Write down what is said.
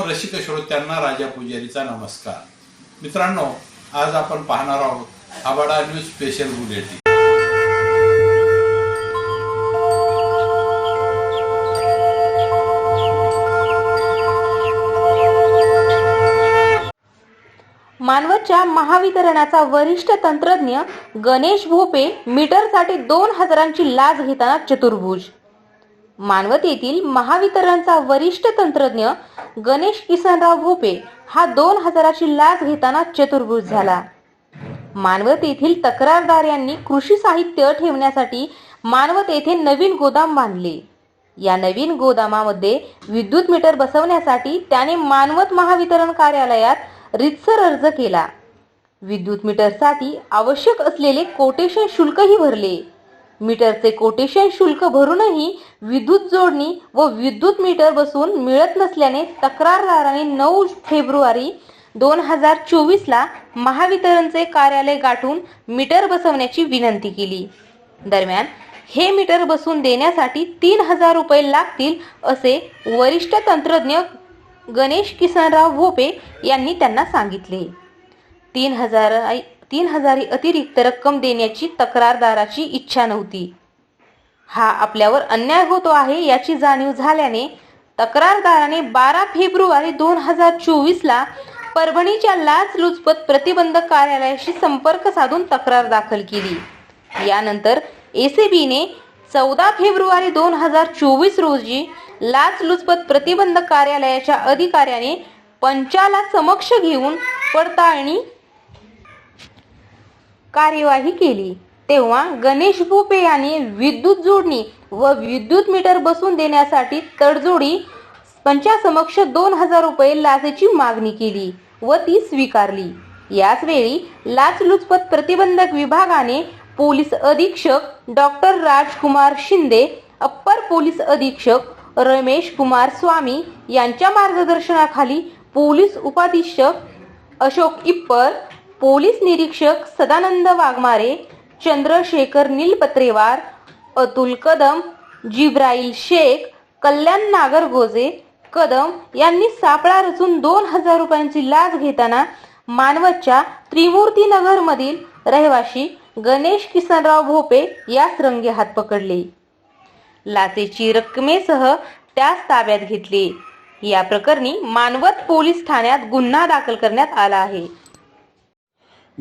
रसिक श्रोत्यांना राजा पुजारीचा नमस्कार. मित्रांनो आज आपण पाहणार आहोत आबाडा न्यूज स्पेशल बुलेटिन मानवतच्या महावितरणाचा वरिष्ठ तंत्रज्ञ गणेश भोपे मीटरसाठी दोन हजारांची लाच घेताना चतुर्भुज मानवत येथील महावितरणचा वरिष्ठ तंत्रज्ञ गणेश किसनराव भोपे हा दोन हजाराची लाच घेताना चतुर्भुज झाला. मानवत येथील तक्रारदार यांनी कृषी साहित्य ठेवण्यासाठी मानवत येथे नवीन गोदाम बांधले. या नवीन गोदामामध्ये विद्युत मीटर बसवण्यासाठी त्याने मानवत महावितरण कार्यालयात रितसर अर्ज केला. विद्युत मीटरसाठी आवश्यक असलेले कोटेशन शुल्कही भरले. मीटरचे कोटेशन शुल्क भरूनही विद्युत जोडणी व विद्युत मीटर बसून मिळत नसल्याने तक्रारदाराने नऊ फेब्रुवारी दोन हजार चोवीसला महावितरणचे कार्यालय गाठून मीटर बसवण्याची विनंती केली. दरम्यान हे मीटर बसून देण्यासाठी तीन हजार रुपये लागतील असे वरिष्ठ तंत्रज्ञ गणेश किसनराव भोपे यांनी त्यांना सांगितले. तीन हजार तीन हजारी अतिरिक्त रक्कम देण्याची तक्रारदाराची इच्छा नव्हती. हा आपल्यावर अन्याय होतो आहे याची जाणीव झाल्याने तक्रारदाराने बारा फेब्रुवारी दोन हजार चोवीसला परभणीच्या लाचलुचपत प्रतिबंधक कार्यालयाशी संपर्क साधून तक्रार दाखल केली. यानंतर एसीबीने चौदा फेब्रुवारी दोन हजार चोवीस रोजी लाचलुचपत प्रतिबंधक कार्यालयाच्या अधिकाऱ्याने पंचाला समक्ष घेऊन पडताळणी कार्यवाही केली. तेव्हा गणेश भोपे यांनी विद्युत जोडणी व विद्युत मीटर बसवून देण्यासाठी तडजोडी पंचासमक्ष दोन हजार रुपये लाचेची मागणी केली व ती स्वीकारली. याच वेळी लाचलुचपत प्रतिबंधक विभागाने पोलीस अधीक्षक doctor Rajkumar Shinde upper police अधीक्षक रमेश कुमार स्वामी यांच्या मार्गदर्शनाखाली पोलीस उपाधीक्षक अशोक इप्पर पोलीस निरीक्षक सदानंद वाघमारे चंद्रशेखर नीलपत्रेवार अतुल कदम जिब्राईल शेख कल्याण नागरगोजे कदम यांनी सापळा रचून दोन हजार रुपयांची लाच घेताना मानवतच्या त्रिमूर्तीनगरमधील रहिवाशी गणेश किसनराव भोपे यास रंगे हात पकडले. लाचेची रक्कमेसह त्यास ताब्यात घेतले. या प्रकरणी मानवत पोलीस ठाण्यात गुन्हा दाखल करण्यात आला आहे.